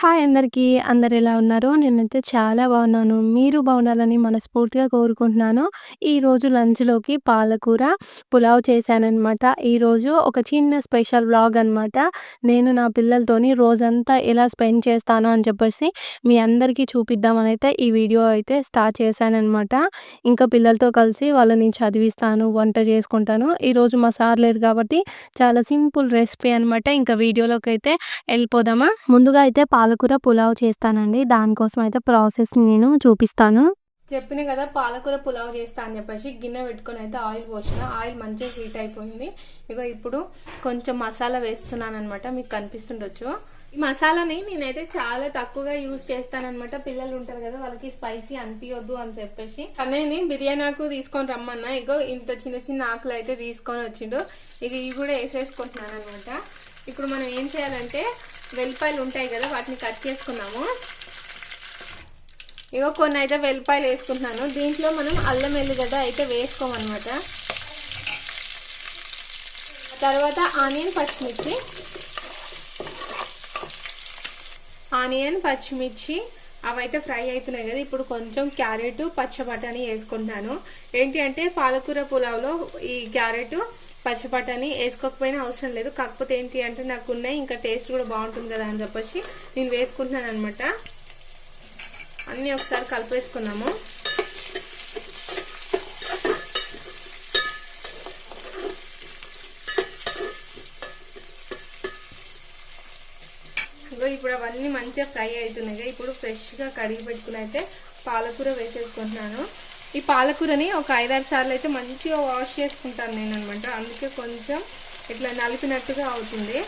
Hi అందరికీ. అందరు ఎలా ఉన్నారు? నేనైతే చాలా బాగున్నాను. మీరు బాగున్నారని మనస్ఫూర్తిగా కోరుకుంటున్నాను. ఈరోజు లంచ్‌లోకి పాలకూర, పులావ్ చేశానమాట ఈరోజు ఒక చిన్న స్పెషల్ బ్లాగ్ అనమాట. నేను నా పిల్లలతోని రోజంతా ఎలా స్పెండ్ చేస్తాను అని చెప్పేసి మీ అందరికీ చూపిద్దామని అయితే ఈ వీడియో అయితే స్టార్ట్ చేశానమాట ఇంకా పిల్లలతో కలిసి వాళ్ళని చదివిస్తాను, వంట చేసుకుంటాను. ఈరోజు మా సార్ లేరు కాబట్టి చాలా సింపుల్ రెసిపీ అనమాట. ఇంకా వీడియోలోకి అయితే వెళ్ళిపోదామా ముందుగా అయితే పాలకూర పులావ్ చేస్తానండి. దానికోసం అయితే ప్రాసెస్ నేను చూపిస్తాను. చెప్పిన కదా పాలకూర పులావ్ చేస్తా అని చెప్పేసి గిన్నె పెట్టుకొని అయితే ఆయిల్ పోసిన. ఆయిల్ మంచిగా హీట్ అయిపోయింది. ఇక ఇప్పుడు కొంచెం మసాలా వేస్తున్నాను అనమాట మీకు కనిపిస్తుండొచ్చు. ఈ మసాలాని నేనైతే చాలా తక్కువగా యూజ్ చేస్తానన్నమాట. పిల్లలు ఉంటారు కదా వాళ్ళకి స్పైసీ అనిపించొద్దు అని చెప్పేసి. అన్నయ్యని బిర్యానీ ఆకు తీసుకొని రమ్మన్నా. ఇగో ఇంత చిన్న చిన్న ఆకులు అయితే తీసుకొని వచ్చిండు. ఇక ఇవి కూడా వేసేసుకుంటున్నాను అనమాట ఇప్పుడు మనం ఏం చేయాలంటే వెల్లిపాయలు ఉంటాయి కదా వాటిని కట్ చేసుకున్నాము. ఇగో కొన్ని అయితే వెల్లిపాయలు వేసుకుంటున్నాను. దీంట్లో మనం అల్లం ఎల్లిగడ్డ అయితే వేసుకోమన్నమాట. తర్వాత ఆనియన్ పచ్చిమిర్చి. ఆనియన్ పచ్చిమిర్చి అవైతే ఫ్రై అవుతున్నాయి కదా ఇప్పుడు కొంచెం క్యారెట్ పచ్చబటాని వేసుకుంటాను వేసుకుంటున్నాను. ఏంటి అంటే పాలకూర పులావ్లో ఈ క్యారెట్ పచ్చిపటాని వేసుకోకపోయినా అవసరం లేదు. కాకపోతే ఏంటి అంటే నాకు ఉన్నాయి ఇంకా టేస్ట్ కూడా బాగుంటుంది కదా అని చెప్పేసి నేను వేసుకుంటున్నాను అనమాట అన్నీ ఒకసారి కలిపేసుకున్నాము. ఇప్పుడు అవన్నీ మంచిగా ఫ్రై అవుతున్నాయి. ఇప్పుడు ఫ్రెష్గా కడిగి పెట్టుకుని అయితే పాలకూర వేసేసుకుంటున్నాను. ఈ పాలకూరని ఒక ఐదారు సార్లు అయితే మంచిగా వాష్ చేసుకుంటాను నేను అనమాట అందుకే కొంచెం ఇట్లా నలిపినట్టుగా అవుతుంది.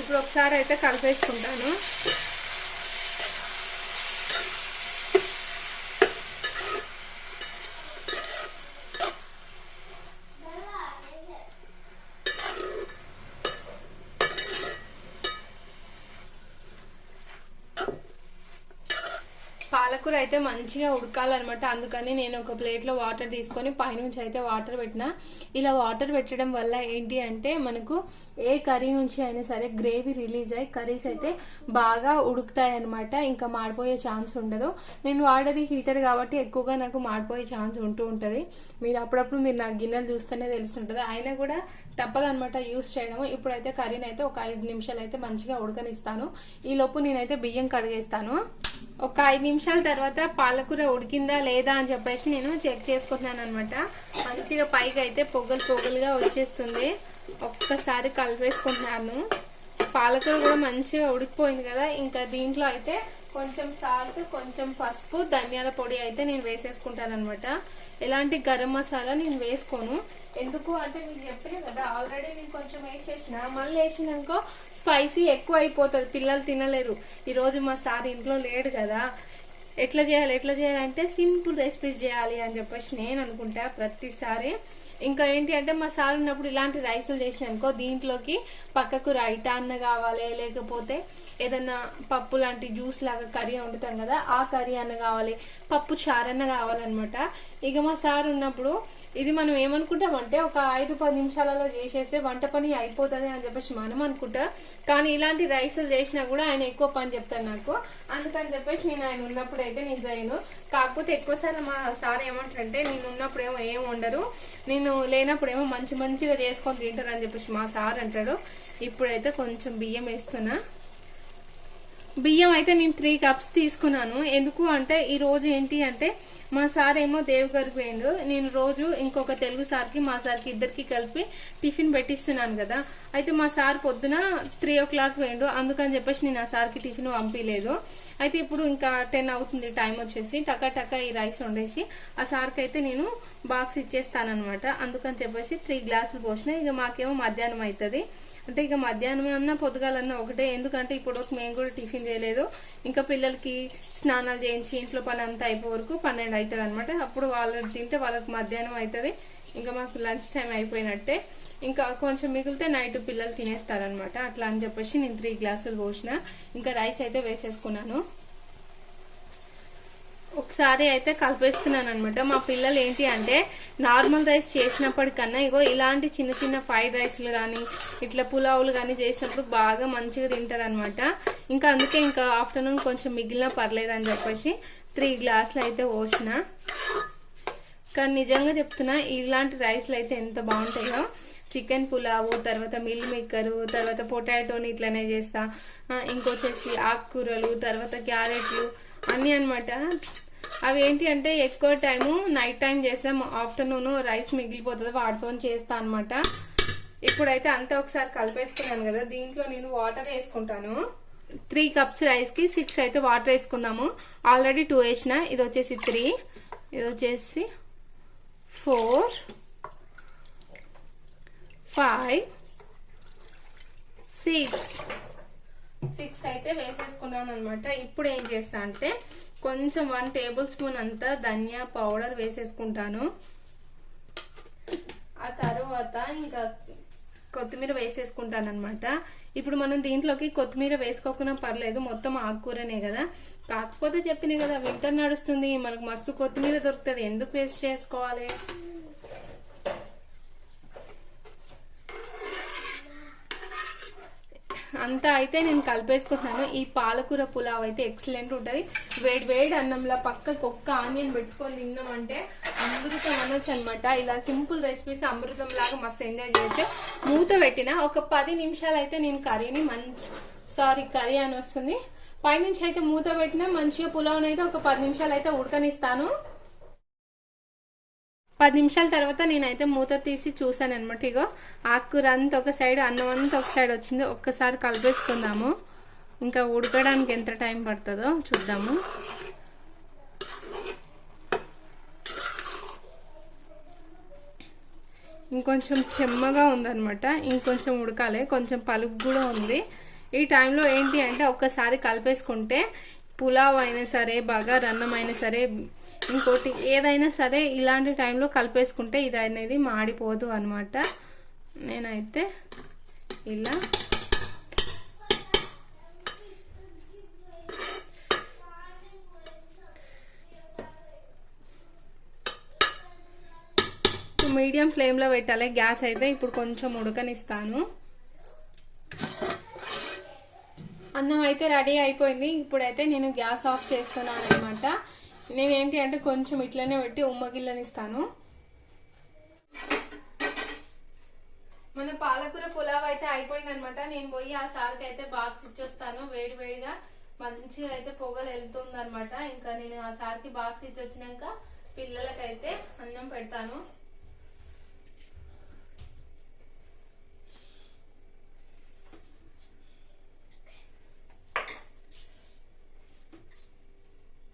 ఇప్పుడు ఒకసారి అయితే కలిపేసుకుంటాను. పాలకూర అయితే మంచిగా ఉడకాలన్నమాట. అందుకని నేను ఒక ప్లేట్లో వాటర్ తీసుకొని పైనుంచి అయితే వాటర్ పెట్టిన. ఇలా వాటర్ పెట్టడం వల్ల ఏంటి అంటే మనకు ఏ కర్రీ నుంచి అయినా సరే గ్రేవీ రిలీజ్ అయ్యి కర్రీస్ అయితే బాగా ఉడుకుతాయి అనమాట ఇంకా మాడిపోయే ఛాన్స్ ఉండదు. నేను వాడేది హీటర్ కాబట్టి ఎక్కువగా నాకు మాడిపోయే ఛాన్స్ ఉంటూ ఉంటుంది. మీరు అప్పుడప్పుడు మీరు నా గిన్నెలు చూస్తేనే తెలుస్తుంటుంది. అయినా కూడా తప్పదనమాట యూస్ చేయడము. ఇప్పుడైతే కర్రీని అయితే ఒక ఐదు నిమిషాలు అయితే మంచిగా ఉడకనిస్తాను. ఈ లోపు నేనైతే బియ్యం కడిగేస్తాను. ఒక ఐదు నిమిషాల తర్వాత పాలకూర ఉడికిందా లేదా అని చెప్పేసి నేను చెక్ చేసుకుంటున్నాను అనమాట మంచిగా పైగా అయితే పొగలు పొగలుగా వచ్చేస్తుంది. ఒక్కసారి కలిపేసుకుంటున్నాను. పాలకూర కూడా మంచిగా ఉడికిపోయింది కదా. ఇంకా దీంట్లో అయితే కొంచెం సాల్ట్ కొంచెం పసుపు ధనియాల పొడి అయితే నేను వేసేసుకుంటాను అనమాట ఎలాంటి గరం మసాలా నేను వేసుకోను. ఎందుకు అంటే మీకు చెప్పిన కదా ఆల్రెడీ నేను కొంచెం వేసేసిన. మళ్ళీ వేసినాకో స్పైసీ ఎక్కువ అయిపోతుంది. పిల్లలు తినలేరు. ఈరోజు మా సార్ ఇంట్లో లేడు కదా. ఎట్లా చేయాలి ఎట్లా చేయాలంటే సింపుల్ రెసిపీస్ చేయాలి అని చెప్పేసి నేను అనుకుంటా ప్రతిసారి. ఇంకా ఏంటి అంటే మా సార్ ఉన్నప్పుడు ఇలాంటి రైసులు చేసినానుకో దీంట్లోకి పక్కకు రైటా అన్న కావాలి లేకపోతే ఏదన్నా పప్పు లాంటి జ్యూస్ లాగా కర్రీ వండుతాం కదా ఆ కర్రీ అన్న కావాలి పప్పు చారన్న కావాలన్నమాట. ఇక మా సార్ ఉన్నప్పుడు ఇది మనం ఏమనుకుంటామంటే ఒక ఐదు పది నిమిషాలలో చేసేస్తే వంట పని అయిపోతుంది అని చెప్పేసి మనం అనుకుంటా. కానీ ఇలాంటి రైసులు చేసినా కూడా ఆయన ఎక్కువ పని చెప్తాను నాకు. అందుకని చెప్పేసి నేను ఆయన ఉన్నప్పుడు అయితే నేను చేయను. కాకపోతే ఎక్కువసార్లు మా సార్ ఏమంటారంటే నేను ఉన్నప్పుడు ఏమో ఏం ఉండరు నేను లేనప్పుడు ఏమో మంచి మంచిగా చేసుకొని తింటారు అని చెప్పేసి మా సార్ అంటాడు. ఇప్పుడైతే కొంచెం బియ్యం వేస్తున్నా. బియ్యం అయితే నేను త్రీ కప్స్ తీసుకున్నాను. ఎందుకు అంటే ఈ రోజు ఏంటి అంటే మా సార్ ఏమో దేవగారికి పోయిండు. నేను రోజు ఇంకొక తెలుగు సార్కి మా సార్కి ఇద్దరికి కలిపి టిఫిన్ పెట్టిస్తున్నాను కదా. అయితే మా సార్ పొద్దున త్రీ ఓ క్లాక్ పోయిండు. అందుకని చెప్పేసి నేను ఆ సార్కి టిఫిన్ పంపించలేదు అయితే ఇప్పుడు ఇంకా టెన్ అవుతుంది టైం వచ్చేసి. టకా టకా ఈ రైస్ వండేసి ఆ సార్కి అయితే నేను బాక్స్ ఇచ్చేస్తానమాట అందుకని చెప్పేసి త్రీ గ్లాసులు పోసిన. ఇక మాకేమో మధ్యాహ్నం అవుతుంది. అంటే ఇక మధ్యాహ్నం అన్నా పొద్దుగాలన్నా ఒకటే. ఎందుకంటే ఇప్పుడు మేము కూడా టిఫిన్ చేయలేదు. ఇంకా పిల్లలకి స్నానాలు చేయించి ఇంట్లో పని అంతా అయిపోయే వరకు పన్నెండు అవుతుంది అనమాట అప్పుడు వాళ్ళు తింటే వాళ్ళకి మధ్యాహ్నం అవుతుంది ఇంకా మాకు లంచ్ టైం అయిపోయినట్టే. ఇంకా కొంచెం మిగిలితే నైట్ పిల్లలు తినేస్తారనమాట అట్లా అని చెప్పేసి నేను త్రీ గ్లాసులు పోసిన. ఇంకా రైస్ అయితే వేసేసుకున్నాను. ఒకసారి అయితే కలిపేస్తున్నాను అనమాట మా పిల్లలు ఏంటి అంటే నార్మల్ రైస్ చేసినప్పటికన్నా ఇగో ఇలాంటి చిన్న చిన్న ఫ్రైడ్ రైస్లు కానీ ఇట్లా పులావులు కానీ చేసినప్పుడు బాగా మంచిగా తింటారు అనమాట ఇంకా అందుకే ఇంకా ఆఫ్టర్నూన్ కొంచెం మిగిలిన పర్లేదు అని చెప్పేసి త్రీ గ్లాసులు అయితే పోసిన. కానీ నిజంగా చెప్తున్నా ఇలాంటి రైస్లు అయితే ఎంత బాగుంటాయో. చికెన్ పులావు తర్వాత మిల్ మేకరు తర్వాత పొటాటోని ఇట్లనే చేస్తా. ఇంకొచ్చేసి ఆకుకూరలు తర్వాత క్యారెట్లు అన్నీ అనమాట అవి ఏంటి అంటే ఎక్కువ టైము నైట్ టైం చేస్తాం ఆఫ్టర్నూన్ రైస్ మిగిలిపోతుంది వాటితో చేస్తా అనమాట ఇప్పుడైతే అంతా ఒకసారి కలిపేసుకున్నాను కదా దీంట్లో నేను వాటర్ వేసుకుంటాను. త్రీ కప్స్ రైస్కి సిక్స్ అయితే వాటర్ వేసుకుందాము. ఆల్రెడీ టూ వేసిన ఇది వచ్చేసి త్రీ ఇది వచ్చేసి ఫోర్ ఫైవ్ సిక్స్ సిక్స్ అయితే వేసేసుకున్నాను అనమాట ఇప్పుడు ఏం చేస్తా అంటే కొంచెం వన్ టేబుల్ స్పూన్ అంతా ధనియా పౌడర్ వేసేసుకుంటాను. ఆ తర్వాత ఇంకా కొత్తిమీర వేసేసుకుంటాను అనమాట ఇప్పుడు మనం దీంట్లోకి కొత్తిమీర వేసుకోకుండా పర్లేదు మొత్తం ఆకుకూరనే కదా. కాకపోతే చెప్పినాయి కదా వింటర్ నడుస్తుంది మనకు మస్తు కొత్తిమీర దొరుకుతుంది. ఎందుకు వేస్ట్ చేసుకోవాలి? అంతా అయితే నేను కలిపేసుకుంటున్నాను. ఈ పాలకూర పులావ్ అయితే ఎక్సలెంట్ ఉంటుంది. వేడి వేడి అన్నంలో పక్కకు ఒక్క ఆనియన్ పెట్టుకొని తిన్నామంటే అమృతం అనొచ్చు అనమాట ఇలా సింపుల్ రెసిపీస్ అమృతం లాగా మస్తు ఎంజాయ్ చేయొచ్చు. మూత పెట్టిన ఒక పది నిమిషాలు అయితే నేను కర్రీని మంచి సారీ కర్రీ అని వస్తుంది. పైనుంచి అయితే మూత పెట్టిన మంచిగా పులావ్ని అయితే ఒక పది నిమిషాలు అయితే ఉడకనిస్తాను. పది నిమిషాల తర్వాత నేనైతే మూత తీసి చూసాను అనమాట ఇగో ఆకుకూర అంత ఒక సైడ్ అన్నం అంతా ఒక సైడ్ వచ్చింది. ఒక్కసారి కలిపేసుకుందాము. ఇంకా ఉడకడానికి ఎంత టైం పడుతుందో చూద్దాము. ఇంకొంచెం చెమ్మగా ఉందన్నమాట. ఇంకొంచెం ఉడకాలి. కొంచెం పలుకు కూడా ఉంది. ఈ టైంలో ఏంటి అంటే ఒక్కసారి కలిపేసుకుంటే పులావ్ అయినా సరే బగార్ అన్నం అయినా సరే ఇంకోటి ఏదైనా సరే ఇలాంటి టైంలో కలిపేసుకుంటే ఇది అనేది మాడిపోదు అనమాట నేనైతే ఇలా మీడియం ఫ్లేమ్లో పెట్టాలి. గ్యాస్ అయితే ఇప్పుడు కొంచెం ఉడకనిస్తాను. అన్నం అయితే రెడీ అయిపోయింది. ఇప్పుడైతే నేను గ్యాస్ ఆఫ్ చేస్తున్నాను అనమాట నేనేంటి అంటే కొంచెం ఇట్లనే పెట్టి ఉమ్మగిల్లనిస్తాను మన పాలకూర పులావ్ అయితే అయిపోయింది అనమాట నేను పోయి ఆ సార్కి అయితే బాక్స్ ఇచ్చొస్తాను. వేడి వేడిగా మంచిగా అయితే పొగలు వెళ్తుంది అనమాట ఇంకా నేను ఆ సార్కి బాక్స్ ఇచ్చి వచ్చినాక పిల్లలకైతే అన్నం పెడతాను.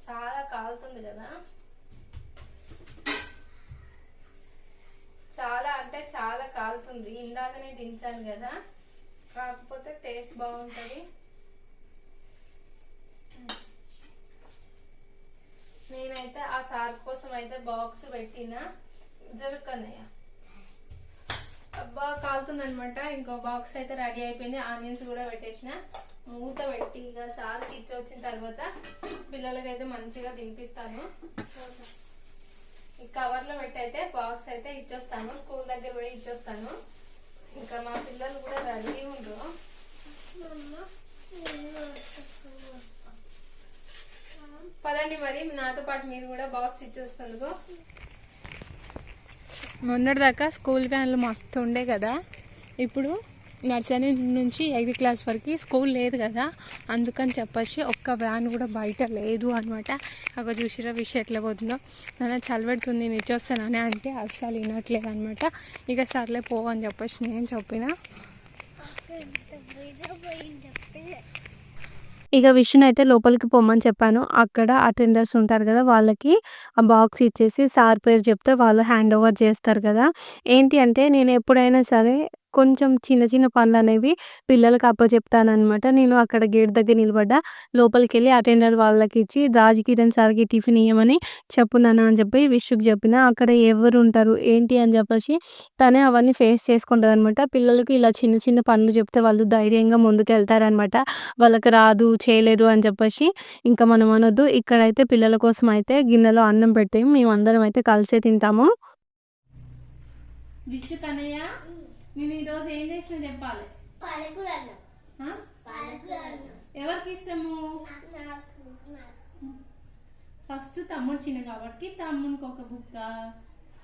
చాలా కాలుతుంది కదా. చాలా అంటే చాలా కాలుతుంది. ఇందాకనే దించాను కదా. కాకపోతే టేస్ట్ బాగుంటుంది. నేనైతే ఆ సార్ కోసం అయితే బాక్స్ పెట్టిన. జరుకన్నయ్య అబ్బా కాలుతుంది అనమాట ఇంకో బాక్స్ అయితే రెడీ అయిపోయింది. ఆనియన్స్ కూడా పెట్టేసిన. మూత పెట్టి సార్కి ఇచ్చి వచ్చిన తర్వాత పిల్లలకైతే మంచిగా తినిపిస్తాను. కవర్లో పెట్టి అయితే బాక్స్ అయితే ఇచ్చొస్తాను. స్కూల్ దగ్గర పోయి ఇచ్చొస్తాను. ఇంకా మా పిల్లలు కూడా రెడీ ఉండరు. పదండి మరి నాతో పాటు మీరు కూడా బాక్స్ ఇచ్చొస్తుందిగో మొన్నటిదాకా స్కూల్ వ్యాన్లు మస్తు ఉండే కదా ఇప్పుడు నర్సరీ నుంచి ఎయిత్ క్లాస్ వరకు స్కూల్ లేదు కదా అందుకని చెప్పేసి ఒక్క వ్యాన్ కూడా బయట లేదు అనమాట అక్కడ చూసిరా విషయం ఎట్లా పోతుందో. నన్ను చలిపెడుతుంది నిచ్చొస్తానని అంటే అస్సలు వినట్లేదు అనమాట ఇక సర్లే పోవని చెప్పేసి నేను చెప్పిన. ఇక విషయం అయితే లోపలికి పొమ్మని చెప్పాను. అక్కడ అటెండర్స్ ఉంటారు కదా వాళ్ళకి ఆ బాక్స్ ఇచ్చేసి సార్ పేరు చెప్తే వాళ్ళు హ్యాండ్ ఓవర్ చేస్తారు కదా. ఏంటి అంటే నేను ఎప్పుడైనా సరే కొంచెం చిన్న చిన్న పనులనేవి పిల్లలకు అప్పచెప్తానమాట నేను అక్కడ గేట్ దగ్గర నిలబడ్డా. లోపలికెళ్ళి అటెండర్ వాళ్ళకిచ్చి రాజ్ కిరణ్ సార్‌కి టిఫిన్ ఇవ్వమని చెప్పు నాన్న అని చెప్పి విష్ణుకి చెప్పిన. అక్కడ ఎవరు ఉంటారు ఏంటి అని చెప్పేసి తనే అవన్నీ ఫేస్ చేసుకుంటదనమాట. పిల్లలకు ఇలా చిన్న చిన్న పనులు చెప్తే వాళ్ళు ధైర్యంగా ముందుకు వెళ్తారనమాట వాళ్ళకి రాదు, చేయలేరు అని చెప్పేసి ఇంకా మనం అనొద్దు. ఇక్కడైతే పిల్లల కోసం అయితే గిన్నెలో అన్నం పెట్టి అందరం అయితే కలిసే తింటాము. విషు కన్నయ్య? నేను ఈరోజు ఏం చేసినా చెప్పాలి. పాలకూర అన్నం ఆ? పాలకూర అన్నం ఎవరికి ఇష్టము? నాకు నాకు నాకు. ఫస్ట్ తమ్ముడు చిన్న కాబట్టి తమ్మునికి ఒక బుక్క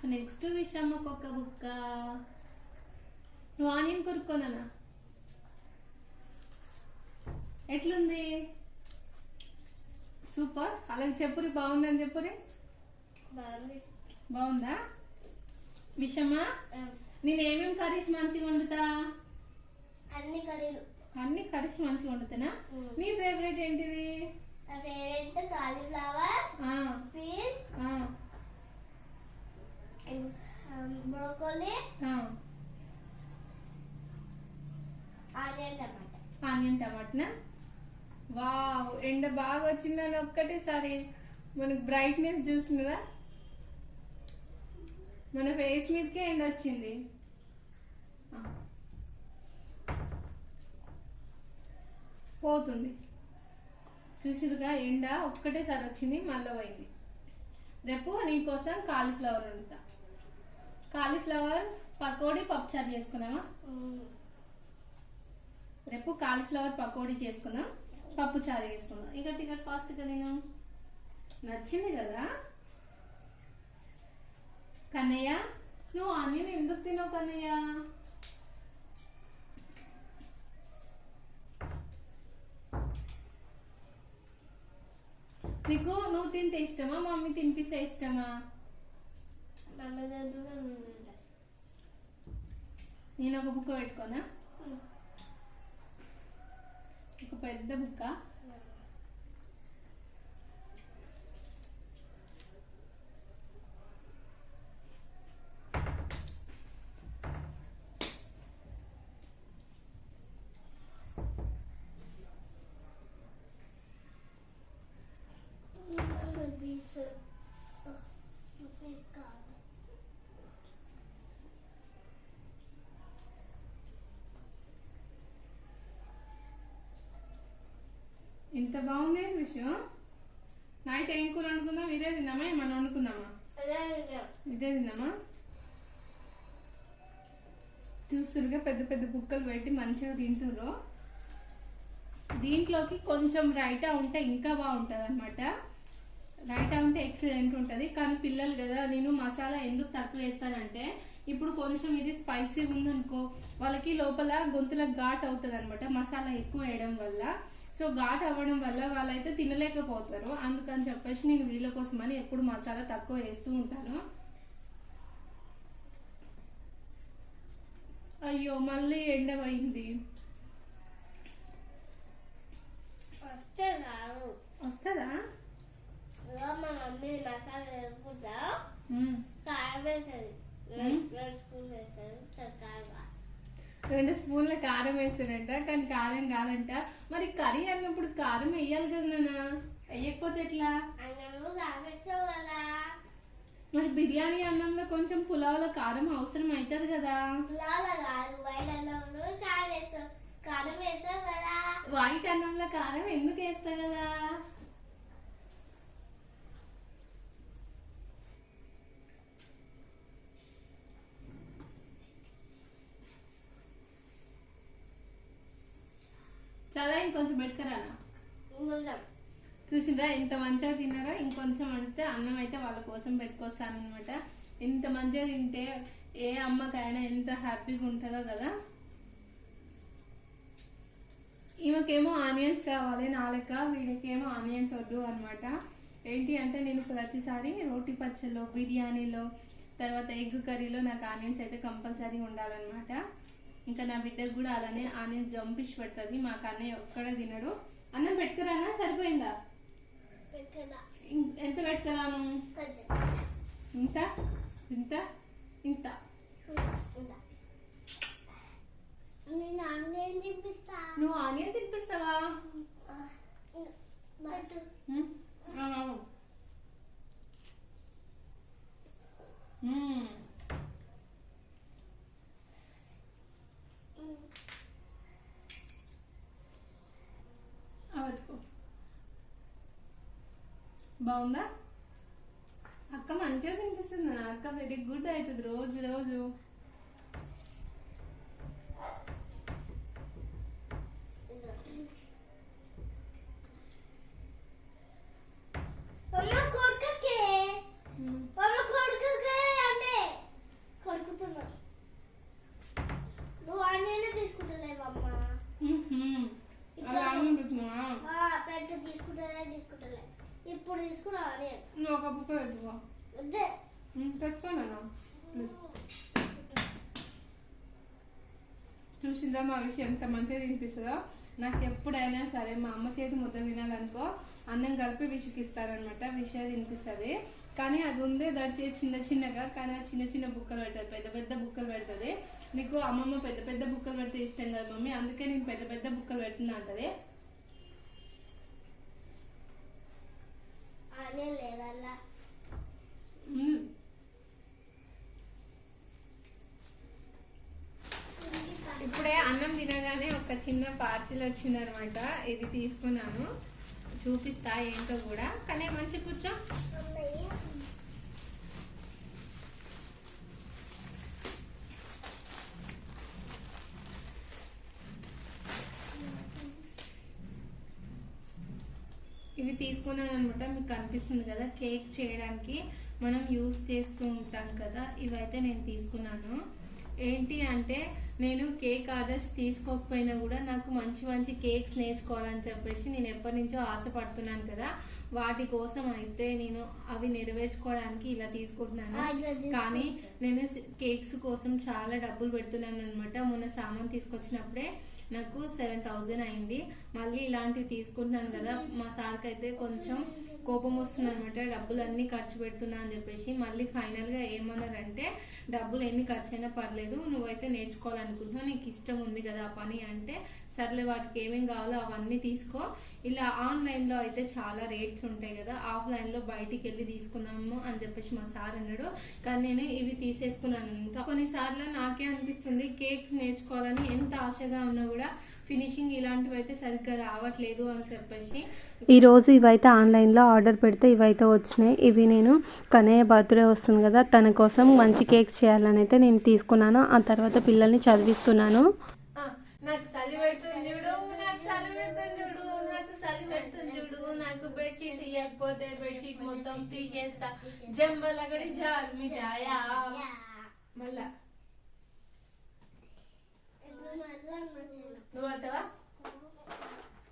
నెక్స్ట్ విషమ్మకి ఒక బుక్క. నువ్వు ఆనియన్ కొరుక్కోనా ఎట్లుంది? సూపర్. అలాగే చెప్పురి బాగుందని చెప్పురి? బాగుంది. బాగుందా? విషమ్మా నేను ఏమేమి కర్రీస్ మంచిగా వండుతా? అన్ని కర్రీలు. అన్ని కర్రీస్ మంచిగా వండుతానా? నీ ఫేవరెట్ ఏంటిది? Favourite cauliflower peas broccoli. Onion tomato onion టమాటనా? Wow ఎండ బాగా వచ్చిందని ఒక్కటేసారి. మనకు బ్రైట్నెస్ చూస్తున్నారా? మన ఫేస్ మీదకే ఎండ వచ్చింది. పోతుంది. చూసిరుగా ఎండ ఒక్కటేసారి వచ్చింది మళ్ళీ పోయింది రేపు నీకోసం కాలీఫ్లవర్ వండుతా. కాలీఫ్లవర్ పకోడీ పప్పుచారు చేసుకున్నామా రేపు కాలీఫ్లవర్ పకోడీ చేసుకున్నాం పప్పు చారు చేసుకుందాం ఇక టికెట్ ఫాస్ట్గా నేను నచ్చింది కదా? కన్నయ్య? నువ్వు ఆనియన్ ఎందుకు తినవు కన్నయ్య? నీకు నువ్వు తింటే ఇష్టమా? మమ్మీ తినిపిస్తే ఇష్టమా? నేను ఒక బుక్క పెట్టుకోనా? ఒక పెద్ద బుక్క? ఇంత బాగుంది విషయం? నైట్ ఏం కూర వండుకుందాం ఇదే తిందామా ఏమన్నా విషయం. ఇదే తిందామా చూస్తురుగా పెద్ద పెద్ద బుక్కలు పెట్టి మంచిగా తింటుర్రు దీంట్లోకి కొంచెం రైటా ఉంటే ఇంకా బాగుంటుంది అనమాట రైటా ఉంటే ఎక్సలెంట్ ఉంటుంది. కానీ పిల్లలు కదా నేను మసాలా ఎందుకు తక్కువ వేస్తానంటే ఇప్పుడు కొంచెం ఇది స్పైసీ ఉందనుకో వాళ్ళకి లోపల గొంతులకు ఘాట్ అవుతుంది అనమాట మసాలా ఎక్కువ వేయడం వల్ల. సో ఘాట్ అవ్వడం వల్ల వాళ్ళైతే తినలేకపోతారు. అందుకని చెప్పేసి నేను వీళ్ళ కోసమని ఎప్పుడు మసాలా తక్కువ వేస్తూ ఉంటాను. అయ్యో మళ్ళీ ఎండ పోయింది. వస్తే రాదు వస్తుందా? మా మమ్మీ మసాలా వేసుకుంటా. కారం వేస్తుంది రెండు స్పూన్ల కారం వేస్తాడంట కానీ కారం కాదంట. మరి కర్రీ అన్నప్పుడు కారం వేయాలి కదా నాన్న. వేయకపోతే ఎట్లా? మరి బిర్యానీ అన్నంలో కొంచెం పులావ్లో కారం అవసరం అవుతుంది కదా. వైట్ అన్నంలో కారం ఎందుకు వేస్తా కదా? చాలా ఇంకొంచెం పెట్టుకరానా ముందాం చూసిండ్రా? ఎంత మంచిగా తిన్నారో? ఇంకొంచెం అంటే అన్నం అయితే వాళ్ళ కోసం పెట్టుకొస్తాను అనమాట ఎంత మంచిగా తింటే ఏ అమ్మకైనా ఎంత హ్యాపీగా ఉంటుందో కదా? ఈమెకేమో ఆనియన్స్ కావాలి నా లెక్క. వీడికేమో ఆనియన్స్ వద్దు అనమాట ఏంటి అంటే నేను ప్రతిసారి రోటి పచ్చల్లో బిర్యానీలో తర్వాత ఎగ్ కర్రీలో నాకు ఆనియన్స్ అయితే కంపల్సరీ ఉండాలన్నమాట. ఇంకా నా బిడ్డకు కూడా అలానే ఆనియన్స్ జంపిష్ పెడుతుంది మా కన్నయ్య ఒక్కడే తినడు. అన్నం పెట్టుకురానా? సరిపోయిందా? ఎంత పెట్టుకురాను? ఇంత? ఇంత? ఇంత? నువ్వు ఆనియన్ తినిపిస్తావా? బట్ పట్టుకో. బాగుందా? అక్క మంచిగా తినిపిస్తుంది నా అక్క వెరీ గుడ్ అవుతుంది రోజు రోజు. తీసుకుంటలేవమ్మా. తీసుకుంటలే ఇప్పుడు తీసుకున్నా ఒక బుక్క పెట్టుకో. వద్దే. పెట్టుకోనా చూసిందా మా విషయం? ఎంత మంచిగా తినిపిస్తుందో. నాకు ఎప్పుడైనా సరే మా అమ్మ చేతి ముద్ద తినాలనుకో అన్నం కలిపి విషకిస్తారనమాట విష తినిపిస్తుంది. కానీ అది ఉంది దాని చేతి చిన్న చిన్నగా కానీ అది చిన్న చిన్న బుక్కలు పెడుతుంది పెద్ద పెద్ద బుక్కలు పెడుతుంది. నీకు అమ్మమ్మ పెద్ద పెద్ద బుక్కలు పెడితే ఇష్టం కదా మమ్మీ. అందుకే నేను పెద్ద పెద్ద బుక్కలు పెడుతున్నా అంటది. ఇప్పుడే అన్నం తినగానే ఒక చిన్న పార్సిల్ వచ్చిందనమాట. ఇది తీసుకున్నాను. చూపిస్తా ఏంటో కూడా. కానీ మంచి కూర్చో. ఇవి తీసుకున్నాను అనమాట మీకు కనిపిస్తుంది కదా కేక్ చేయడానికి. మనం యూస్ చేస్తూ ఉంటాం కదా. ఇవైతే నేను తీసుకున్నాను. ఏంటి అంటే నేను కేక్ ఆర్డర్స్ తీసుకోకపోయినా కూడా నాకు మంచి మంచి కేక్స్ నేర్చుకోవాలని చెప్పేసి నేను ఎప్పటి నుంచో ఆశపడుతున్నాను కదా. వాటి కోసం అయితే నేను అవి నెరవేర్చుకోవడానికి ఇలా తీసుకుంటున్నాను. కానీ నేను కేక్స్ కోసం చాలా డబ్బులు పెడుతున్నాను అనమాట మొన్న సామాన్ తీసుకొచ్చినప్పుడే నాకు సెవెన్ థౌజండ్ అయింది. మళ్ళీ ఇలాంటివి తీసుకుంటున్నాను కదా. మా సార్కి అయితే కొంచెం కోపం వస్తుంది అనమాట డబ్బులు అన్నీ ఖర్చు పెడుతున్నా అని చెప్పేసి మళ్ళీ ఫైనల్గా ఏమన్నారంటే డబ్బులు ఎన్ని ఖర్చు అయినా పర్లేదు నువ్వైతే నేర్చుకోవాలనుకుంటున్నావు నీకు ఇష్టం ఉంది కదా ఆ పని అంటే సర్లే వాటికి ఏమేం కావాలో అవన్నీ తీసుకో. ఇలా ఆన్లైన్లో అయితే చాలా రేట్స్ ఉంటాయి కదా ఆఫ్లైన్లో బయటికి వెళ్ళి తీసుకున్నాము అని చెప్పేసి మా సార్ అన్నాడు. కానీ నేను ఇవి తీసేసుకున్నాను అనమాట కొన్నిసార్లు నాకే అనిపిస్తుంది కేక్స్ నేర్చుకోవాలని ఎంత ఆశగా ఉన్నా కూడా ఫినిషింగ్ ఇలాంటివి అయితే సరిగ్గా రావట్లేదు అని చెప్పేసి. ఈరోజు ఇవైతే ఆన్లైన్లో ఆర్డర్ పెడితే ఇవైతే వచ్చినాయి. ఇవి నేను కనయ్య బర్త్డే వస్తుంది కదా తన కోసం మంచి కేక్స్ చేయాలని అయితే నేను తీసుకున్నాను. ఆ తర్వాత పిల్లల్ని చదివిస్తున్నాను. ఆ, నాకు చలి పెడుతుంది చూడు నాకు చలి పెడుతుంది చూడు నాకు చలి పెడుతుంది చూడు నాకు బెడ్షీట్ ఇవ్వకపోతే బెడ్షీట్ మొత్తం తీసేస్తా. జంబలగడి జారు మిఠాయా మళ్ళా. నువ్వు అంటావా?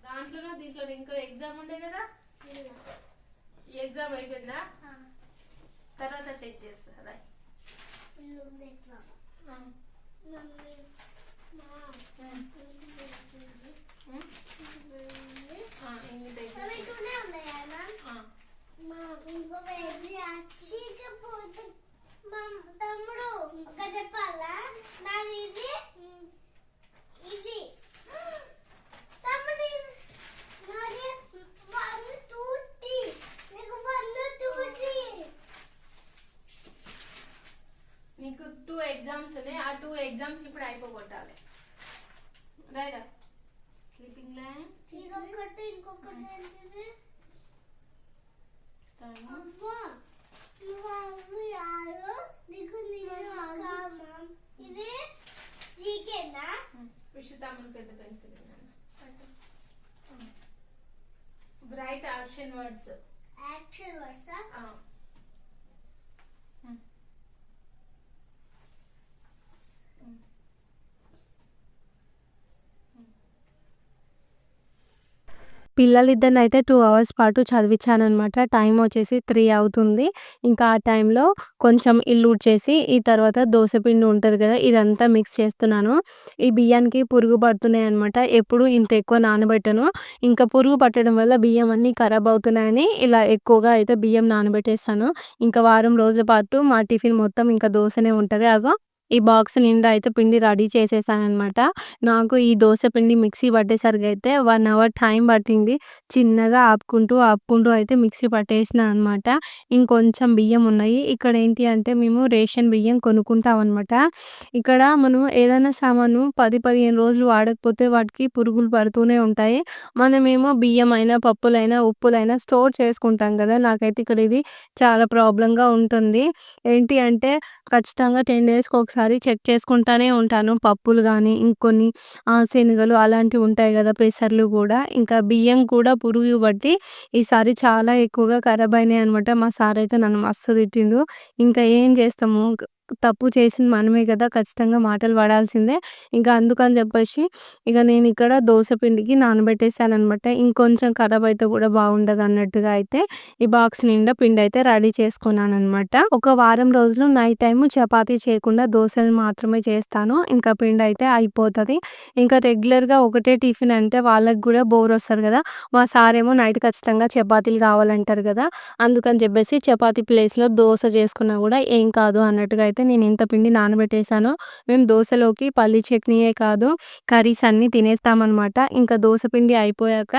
దాంట్లోనో దీంట్లో ఇంకో ఎగ్జామ్ ఉండే కదా? ఈ ఎగ్జామ్ అయిపోయిందా? తర్వాత చెక్ చేస్తా మా మా తమ్ముడు ఇంకా చెప్పాలా? నాది ఇది. ఇది తమ్ముడు నాది వన్ టూ త్రీ నీకు వన్ టూ త్రీ నీకు టూ ఎగ్జామ్స్ ఉన్నాయి ఆ టూ ఎగ్జామ్స్ ఇప్పుడు అయిపోగొట్టాలి. రైరా స్లీపింగ్ లైన్ ఇదొకటి ఇంకొకటి ఏంటిది? అవ్వా నువ్వు అవ్వు యారు నీకు నేను మ్యామ్ ఇది జీకేనా విషుతామని పెద్ద pencil bright action words action versa పిల్లలిద్దరిని అయితే టూ అవర్స్ పాటు చదివించాను అనమాట టైం వచ్చేసి త్రీ అవుతుంది. ఇంకా ఆ టైంలో కొంచెం ఇల్లు చేసి ఈ తర్వాత దోసపిండి ఉంటుంది కదా ఇదంతా మిక్స్ చేస్తున్నాను. ఈ బియ్యానికి పురుగు పడుతున్నాయి అనమాట ఎప్పుడు ఇంత ఎక్కువ నానబెట్టను. ఇంకా పురుగు పట్టడం వల్ల బియ్యం అన్నీ ఖరాబ్ అవుతున్నాయని ఇలా ఎక్కువగా అయితే బియ్యం నానబెట్టేస్తాను. ఇంకా వారం రోజుల పాటు మా టిఫిన్ మొత్తం ఇంకా దోశనే ఉంటుంది. అదో ఈ బాక్స్ నిండా అయితే పిండి రెడీ చేసేసాననమాట. నాకు ఈ దోస పిండి మిక్సీ పట్టేసరికి అయితే వన్ అవర్ టైం పట్టింది. చిన్నగా ఆపుకుంటూ, ఆపుకుంటూ అయితే మిక్సీ పట్టేసినా అనమాట. ఇంకొంచెం బియ్యం ఉన్నాయి. ఇక్కడ ఏంటి అంటే మేము రేషన్ బియ్యం కొనుక్కుంటాం అనమాట. ఇక్కడ మనం ఏదైనా సామాను 10, 15 రోజులు వాడకపోతే వాటికి పురుగులు పడుతూనే ఉంటాయి. మనమేమో బియ్యం అయినా పప్పులైనా, ఉప్పులైనా స్టోర్ చేసుకుంటాం కదా! నాకైతే ఇక్కడ ఇది చాలా ప్రాబ్లంగా ఉంటుంది. ఏంటి అంటే ఖచ్చితంగా 10 డేస్‌కి ఒకసారి చెక్ చేసుకుంటానే ఉంటాను. పప్పులు కానీ ఇంకొన్ని శనగలు అలాంటివి ఉంటాయి కదా పెసర్లు కూడా ఇంకా బియ్యం కూడా పురుగు పట్టి ఈసారి చాలా ఎక్కువగా ఖరాబ్ అయినాయి అనమాట. మా సార్ అయితే నన్ను మస్తు తిట్టిండు. ఇంకా ఏం చేస్తాము తప్పు చేసింది మనమే కదా ఖచ్చితంగా మాటలు పడాల్సిందే. ఇంకా అందుకని చెప్పేసి ఇక నేను ఇక్కడ దోస పిండికి నానబెట్టేసాననమాట. ఇంకొంచెం ఖరాబ్ అయితే కూడా బాగుండదు అన్నట్టుగా అయితే ఈ బాక్స్ నిండా పిండి అయితే రెడీ చేసుకున్నాను అనమాట ఒక వారం రోజులు నైట్ టైము చపాతీ చేయకుండా దోశలు మాత్రమే చేస్తాను. ఇంకా పిండి అయితే అయిపోతుంది ఇంకా రెగ్యులర్‌గా ఒకటే టిఫిన్ అంటే వాళ్ళకి కూడా బోర్ వస్తారు కదా మా సారేమో నైట్ ఖచ్చితంగా చపాతీలు కావాలంటారు కదా అందుకని చెప్పేసి చపాతీ ప్లేస్‌లో దోశ చేసుకున్నా కూడా ఏం కాదు అన్నట్టుగా అయితే అయితే నేను ఇంత పిండి నానబెట్టేసాను. మేము దోశలోకి పల్లీ చట్నీయే కాదు కర్రీస్ అన్నీ తినేస్తామనమాట. ఇంకా దోశ పిండి అయిపోయాక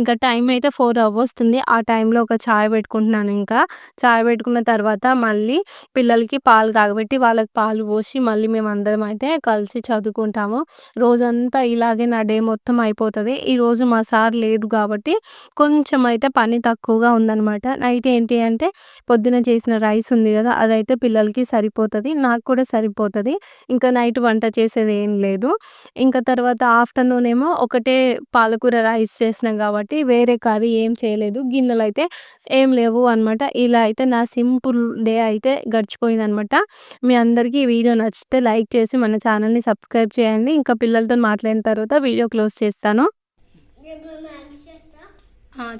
ఇంకా టైం అయితే ఫోర్ అవర్స్ ఉంది ఆ టైంలో ఒక చాయ్ పెట్టుకుంటున్నాను ఇంకా. చాయ్ పెట్టుకున్న తర్వాత మళ్ళీ పిల్లలకి పాలు తాగబెట్టి వాళ్ళకి పాలు పోసి మళ్ళీ మేము అందరం అయితే కలిసి చదువుకుంటాము. రోజంతా ఇలాగే నా డే మొత్తం అయిపోతుంది ఈరోజు మా సార్ లేడు కాబట్టి కొంచెం అయితే పని తక్కువగా ఉందనమాట. నైట్ ఏంటి అంటే పొద్దున చేసిన రైస్ ఉంది కదా అదైతే పిల్లలకి సరిపోతుంది నాకు కూడా సరిపోతది. ఇంకా నైట్ వంట చేసేది ఏం లేదు. ఇంకా తర్వాత ఆఫ్టర్‌నూన్ ఏమో ఒకటే పాలకూర రైస్ చేసినాం కాబట్టి వేరే కర్రీ ఏం చేయలేదు. గిన్నెలైతే ఏం లేవు అనమాట. ఇలా అయితే నా సింపుల్ డే అయితే గడిచిపోయిందనమాట. మీ అందరికీ ఈ వీడియో నచ్చితే లైక్ చేసి మన ఛానల్‌ని సబ్స్క్రైబ్ చేయండి. ఇంకా పిల్లలతోని మాట్లాడిన తర్వాత వీడియో క్లోజ్ చేస్తాను.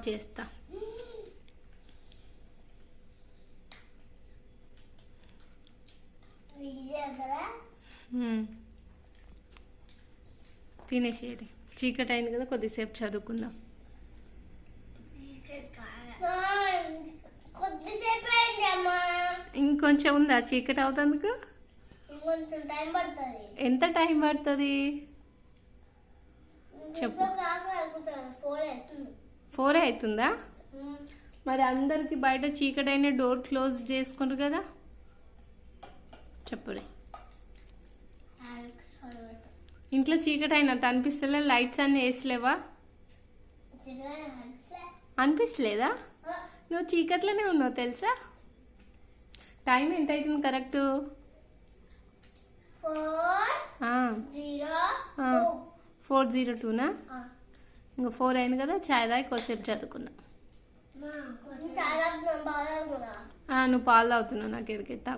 చేస్తా తినేసేయండి. చీకటి అయింది కదా! కొద్దిసేపు చదువుకుందాం. ఇంకొంచెం ఉందా చీకటి అవుతందుకు? ఎంత టైం పడుతది? చెప్పు. ఫోన్ అవుతుంది 4 అయితుందా? మరి అందరికి బయట చీకటి అయిన డోర్ క్లోజ్ చేసుకుంటారు కదా? చెప్పురే. ఇంట్లో చీకటి అయినట్టు అనిపిస్తలే లైట్స్ అన్నీ వేసలేవా? అనిపిస్తలేదా? నువ్వు చీకట్లోనే ఉన్నావు తెలుసా? టైం ఎంత అవుతుంది కరెక్ట్? Four zero. 4:02నా? ఇంకా 4 అయింది కదా చాయ్ తాగి కొద్దిసేపు చదువుకుందాం. నువ్వు పాలు తాగుతున్నావు నాకు ఎదుకెత్తా